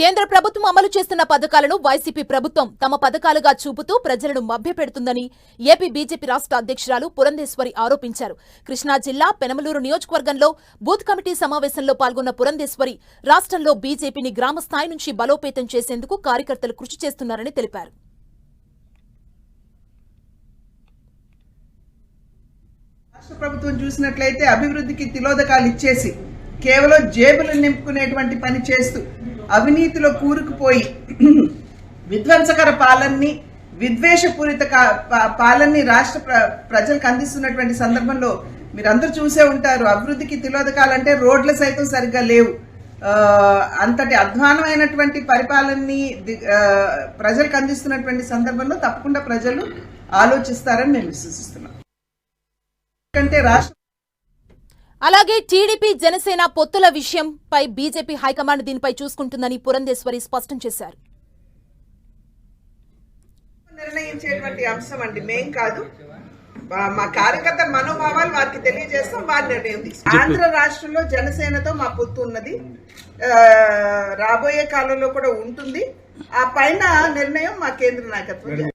కేంద్ర ప్రభుత్వం అమలు చేస్తున్న పథకాలను వైసీపీ ప్రభుత్వం తమ పథకాలుగా చూపుతూ ప్రజలను మభ్యపెడుతుందని ఏపీ బీజేపీ రాష్ట్ర అధ్యక్షురాలు పురంధేశ్వరి ఆరోపించారు. కృష్ణా జిల్లా పెనమలూరు నియోజకవర్గంలో బూత్ కమిటీ సమావేశంలో పాల్గొన్న పురంధేశ్వరి రాష్ట్రంలో బీజేపీని గ్రామ స్థాయి నుంచి బలోపేతం చేసేందుకు కార్యకర్తలు కృషి చేస్తున్నారని తెలిపారు. రాష్ట్ర ప్రభుత్వం చూసినట్లయితే అభివృద్ధికి తిలోదకాలు ఇచ్చేసి కేవలం జేబులు నింపుకునేటువంటి పని చేస్తూ అవినీతిలో కూరుకుపోయి విధ్వంసకర పాలనని విద్వేషపూరిత కా- పాలనని రాష్ట్ర ప్ర- ప్రజలకు అందిస్తున్నటువంటి సందర్భంలో మీరందరూ చూసే ఉంటారు. అభివృద్ధికి తిలోదకాలంటే రోడ్లు సైతం సరిగ్గా లేవు. అంతటి అధ్వానమైనటువంటి పరిపాలనని ది- ప్రజలకు అందిస్తున్నటువంటి సందర్భంలో తప్పకుండా ప్రజలు ఆలోచిస్తారని మేము విశ్వసిస్తున్నాం. ఎందుకంటే రాష్ట్ర అలాగే టీడీపీ జనసేన పొత్తుల విషయంపై బీజేపీ హైకమాండ్ దీనిపై చూసుకుంటుందని పురంధేశ్వరి స్పష్టం చేశారు. నిర్ణయించేటువంటి అంశం అండి మేం కాదు. మా- కార్యకర్త మనోభావాలు వారికి తెలియజేస్తాం వారి నిర్ణయం తీసుకుంటాం ఆంధ్ర రాష్ట్రంలో జనసేనతో మా పొత్తు ఉన్నది. రాబోయే కాలంలో కూడా ఉంటుంది. ఆ పైన నిర్ణయం మా కేంద్ర నాయకత్వం